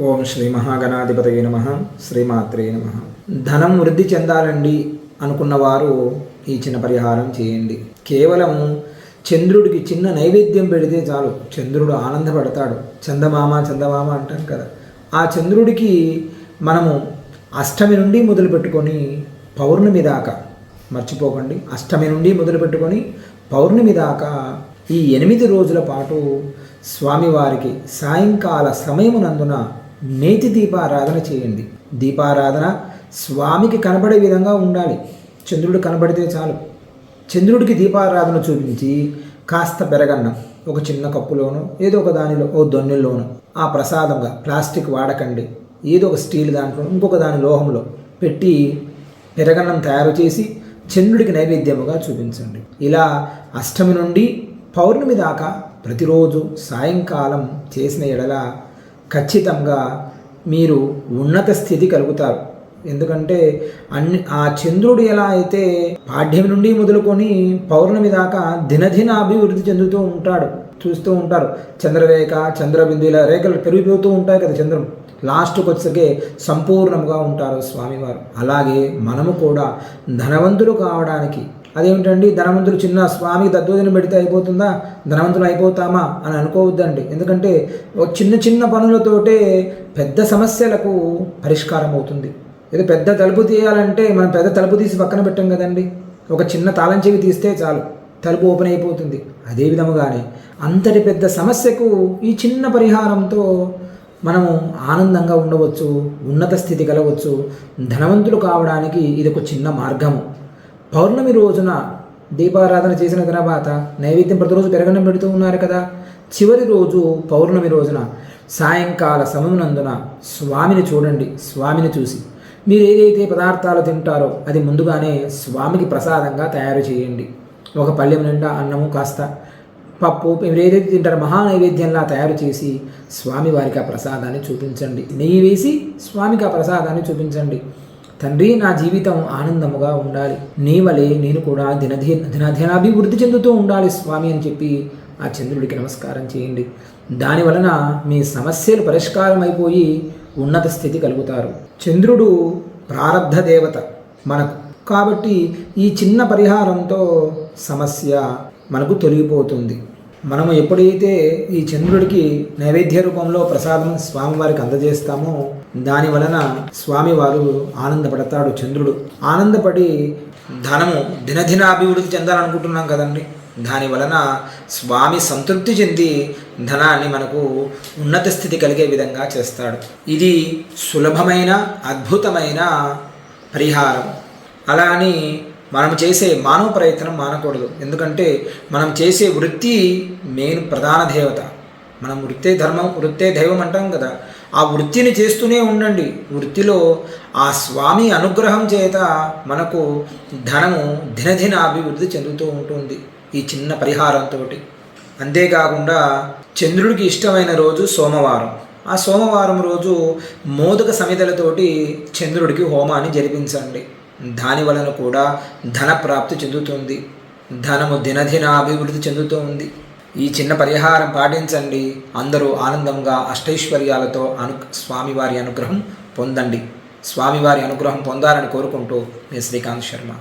ఓం శ్రీ మహాగణాధిపతయ నమ. శ్రీమాత్రే నమ. ధనం వృద్ధి చెందాలండి అనుకున్న వారు ఈ చిన్న పరిహారం చేయండి. కేవలం చంద్రుడికి చిన్న నైవేద్యం పెడితే చాలు. చంద్రుడు ఆనందపడతాడు. చందమామ చందమామ అంటాం కదా. ఆ చంద్రుడికి మనము అష్టమి నుండి మొదలు పెట్టుకొని పౌర్ణమి దాకా మర్చిపోకండి. అష్టమి నుండి మొదలు పెట్టుకొని పౌర్ణమి దాకా ఈ ఎనిమిది రోజుల పాటు స్వామివారికి సాయంకాల సమయమునందున నేతి దీపారాధన చేయండి. దీపారాధన స్వామికి కనబడే విధంగా ఉండాలి. చంద్రుడు కనబడితే చాలు. చంద్రుడికి దీపారాధన చూపించి కాస్త పెరగన్నం ఒక చిన్న కప్పులోనో ఏదో ఒక దానిలో ఓ దొన్నెల్లోనో ఆ ప్రసాదంగా ప్లాస్టిక్ వాడకండి. ఏదో ఒక స్టీల్ దాంట్లో ఇంకొక దాని లోహంలో పెట్టి పెరగన్నం తయారు చేసి చంద్రుడికి నైవేద్యముగా చూపించండి. ఇలా అష్టమి నుండి పౌర్ణమి దాకా ప్రతిరోజు సాయంకాలం చేసిన ఎడల ఖచ్చితంగా మీరు ఉన్నత స్థితి కలుగుతారు. ఎందుకంటే అన్ని ఆ చంద్రుడు ఎలా అయితే పాఠ్యం నుండి మొదలుకొని పౌర్ణమి దాకా దినదిన అభివృద్ధి చెందుతూ ఉంటాడు చూస్తూ ఉంటారు. చంద్రరేఖ చంద్రబిందు ఇలా రేఖలు పెరిగిపోతూ ఉంటాయి కదా చంద్రం. లాస్ట్కి వచ్చేసరికి సంపూర్ణంగా ఉంటారు స్వామివారు. అలాగే మనము కూడా ధనవంతులు కావడానికి అదేమిటండి? ధనవంతులు చిన్న స్వామికి దద్దోజనం పెడితే అయిపోతుందా? ధనవంతులు అయిపోతామా? అని అనుకోవద్దండి. ఎందుకంటే చిన్న చిన్న పనులతోటే పెద్ద సమస్యలకు పరిష్కారం అవుతుంది. ఏదో పెద్ద తలుపు తీయాలంటే మనం పెద్ద తలుపు తీసి పక్కన పెట్టాం కదండి. ఒక చిన్న తాళం చెవి తీస్తే చాలు. తలుపు ఓపెన్ అయిపోతుంది. అదే విధముగానే అంతటి పెద్ద సమస్యకు ఈ చిన్న పరిహారంతో మనము ఆనందంగా ఉండవచ్చు ఉన్నత స్థితి కలవచ్చు. ధనవంతులు కావడానికి ఇది ఒక చిన్న మార్గము. పౌర్ణమి రోజున దీపారాధన చేసిన తర్వాత నైవేద్యం ప్రతిరోజు పెరగడం పెడుతూ ఉన్నారు కదా. చివరి రోజు పౌర్ణమి రోజున సాయంకాల సమయమునందున స్వామిని చూడండి. స్వామిని చూసి మీరు ఏదైతే పదార్థాలు తింటారో అది ముందుగానే స్వామికి ప్రసాదంగా తయారు చేయండి. ఒక పళ్ళెం నిండా అన్నము కాస్త పప్పు మీరు ఏదైతే తింటారో మహా నైవేద్యంలా తయారు చేసి స్వామివారికి ఆ ప్రసాదాన్ని చూపించండి. నెయ్యి వేసి స్వామికి ఆ ప్రసాదాన్ని చూపించండి. తండ్రి నా జీవితం ఆనందముగా ఉండాలి. నీ వలె నేను కూడా దినధీ దినధీనాభివృద్ధి చెందుతూ ఉండాలి స్వామి అని చెప్పి ఆ చంద్రుడికి నమస్కారం చేయండి. దాని వలన మీ సమస్యలు పరిష్కారం అయిపోయి ఉన్నత స్థితి కలుగుతారు. చంద్రుడు ప్రారబ్ధ దేవత మనకు. కాబట్టి ఈ చిన్న పరిహారంతో సమస్య మనకు తొలగిపోతుంది. మనము ఎప్పుడైతే ఈ చంద్రుడికి నైవేద్య రూపంలో ప్రసాదం స్వామివారికి అందజేస్తామో దాని వలన స్వామివారు ఆనందపడతాడు చంద్రుడు. ఆనందపడి ధనము దినదిన అభివృద్ధి చెందాలనుకుంటున్నాం కదండి. దాని వలన స్వామి సంతృప్తి చెంది ధనాన్ని మనకు ఉన్నత స్థితి కలిగే విధంగా చేస్తాడు. ఇది సులభమైన అద్భుతమైన పరిహారం. అలా అని మనం చేసే మానవ ప్రయత్నం మానకూడదు. ఎందుకంటే మనం చేసే వృత్తి మెయిన్ ప్రధాన దేవత. మనం వృత్తే ధర్మం వృత్తే దైవం అంటాం కదా ఆ వృత్తిని చేస్తూనే ఉండండి. వృత్తిలో ఆ స్వామి అనుగ్రహం చేత మనకు ధనము దినదిన అభివృద్ధి చెందుతూ ఉంటుంది ఈ చిన్న పరిహారంతో అంతేకాకుండా చంద్రుడికి ఇష్టమైన రోజు సోమవారం. ఆ సోమవారం రోజు మోదక సమితలతోటి చంద్రుడికి హోమాన్ని జరిపించండి. దాని వలన కూడా ధన ప్రాప్తి చెందుతుంది. ధనము దినదిన అభివృద్ధి చెందుతూ ఉంది. ఈ చిన్న పరిహారం పాటించండి. అందరూ ఆనందంగా అష్టైశ్వర్యాలతో అను స్వామివారి అనుగ్రహం పొందండి. స్వామివారి అనుగ్రహం పొందాలని కోరుకుంటూ మీ శ్రీకాంత్ శర్మ.